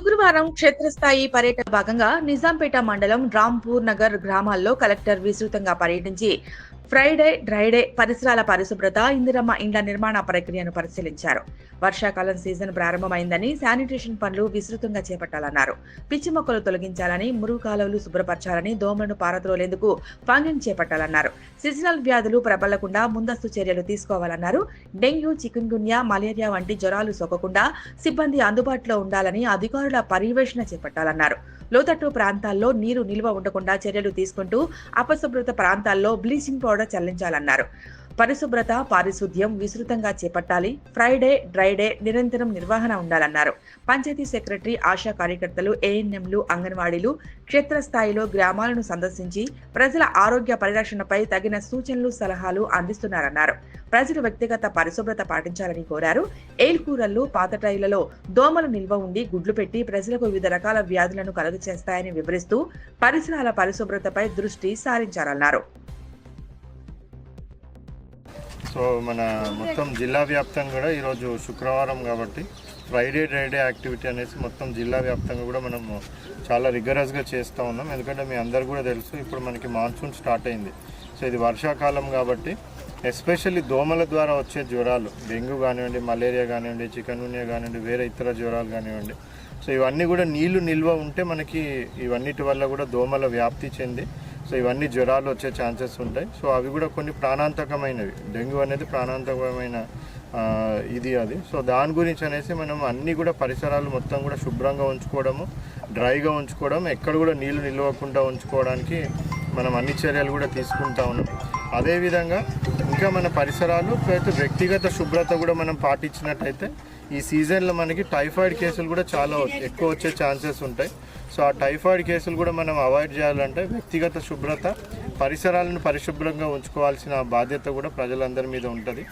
శుక్రవారం క్షేత్రస్థాయి పర్యటన భాగంగా నిజాంపేట మండలం రాంపూర్ నగర్ గ్రామాల్లో కలెక్టర్ విస్తృతంగా పర్యటించి ఫ్రైడే డ్రైడే పరిసరాల పరిశుభ్రత ఇందిరమ్మ ఇండ్ల నిర్మాణ ప్రక్రియను పరిశీలించారు. వర్షాకాలం సీజన్ ప్రారంభమైందని శానిటేషన్ పనులు విస్తృతంగా చేపట్టాలన్నారు. పిచ్చి మొక్కలు తొలగించాలని మురుగు కాలువలు శుభ్రపరచాలని దోమలను పారద్రోలేందుకు ఫంగింగ్ చేపట్టాలన్నారు. సీజనల్ వ్యాధులు ప్రబలకుండా ముందస్తు చర్యలు తీసుకోవాలన్నారు. డెంగ్యూ చికున్గున్యా మలేరియా వంటి జ్వరాలు సోకకుండా సిబ్బంది అందుబాటులో ఉండాలని అధికారుల పర్యవేక్షణ చేపట్టాలన్నారు. లోతట్టు ప్రాంతాల్లో నీరు నిల్వ ఉండకుండా చర్యలు తీసుకుంటూ అపశుభ్రత ప్రాంతాల్లో బ్లీచింగ్ పౌడర్ చల్లించాలన్నారు. పరిశుభ్రత పారిశుద్ధ్యం విస్తృతంగా చేపట్టాలి. ఫ్రైడే డ్రైడే నిరంతరం నిర్వహణ ఉండాలన్నారు. పంచాయతీ సెక్రటరీ ఆశా కార్యకర్తలు ఏఎన్ఎంలు అంగన్వాడీలు క్షేత్రస్థాయిలో గ్రామాలను సందర్శించి ప్రజల ఆరోగ్య పరిరక్షణపై తగిన సూచనలు సలహాలు అందిస్తున్నారన్నారు. ప్రజలు వ్యక్తిగత పరిశుభ్రత పాటించాలని కోరారు. ఏల్కూరల్లో పాత టైర్లలో దోమలు నిల్వ ఉండి గుడ్లు పెట్టి ప్రజలకు వివిధ రకాల వ్యాధులను కలుగచేస్తాయని వివరిస్తూ పరిసరాల పరిశుభ్రతపై దృష్టి సారించాలన్నారు సో మన మొత్తం జిల్లా వ్యాప్తంగా కూడా ఈరోజు శుక్రవారం కాబట్టి ఫ్రైడే డ్రైడే యాక్టివిటీ అనేసి మొత్తం జిల్లా వ్యాప్తంగా కూడా మనం చాలా రిగరస్గా చేస్తూ ఉన్నాం. ఎందుకంటే మీ అందరు కూడా తెలుసు ఇప్పుడు మనకి మాన్సూన్ స్టార్ట్ అయింది. సో ఇది వర్షాకాలం కాబట్టి ఎస్పెషల్లీ దోమల ద్వారా వచ్చే జ్వరాలు డెంగ్యూ కానివ్వండి మలేరియా కానివ్వండి చికన్గున్యా కానివ్వండి వేరే ఇతర జ్వరాలు కానివ్వండి. సో ఇవన్నీ కూడా నీళ్ళు నిల్వ ఉంటే మనకి ఇవన్నిటి వల్ల కూడా దోమల వ్యాప్తి చెంది సో ఇవన్నీ జ్వరాలు వచ్చే ఛాన్సెస్ ఉంటాయి. సో అవి కూడా కొన్ని ప్రాణాంతకమైనవి. డెంగ్యూ అనేది ప్రాణాంతకమైన ఇది అది. సో దాని గురించి అనేసి మనం అన్నీ కూడా పరిసరాలు మొత్తం కూడా శుభ్రంగా ఉంచుకోవడము డ్రైగా ఉంచుకోవడం ఎక్కడ కూడా నీళ్ళు నిలవకుండా ఉంచుకోవడానికి మనం అన్ని చర్యలు కూడా తీసుకుంటా ఉన్నాం. అదేవిధంగా ఇంకా మన పరిసరాలు ప్లస్ వ్యక్తిగత శుభ్రత కూడా మనం పాటించినట్టయితే ఈ సీజన్లో మనకి టైఫాయిడ్ కేసులు కూడా చాలా ఎక్కువ వచ్చే ఛాన్సెస్ ఉంటాయి. సో ఆ టైఫాయిడ్ కేసులు కూడా మనం అవాయిడ్ చేయాలంటే వ్యక్తిగత శుభ్రత పరిసరాలను పరిశుభ్రంగా ఉంచుకోవాల్సిన బాధ్యత కూడా ప్రజలందరి మీద ఉంటుంది.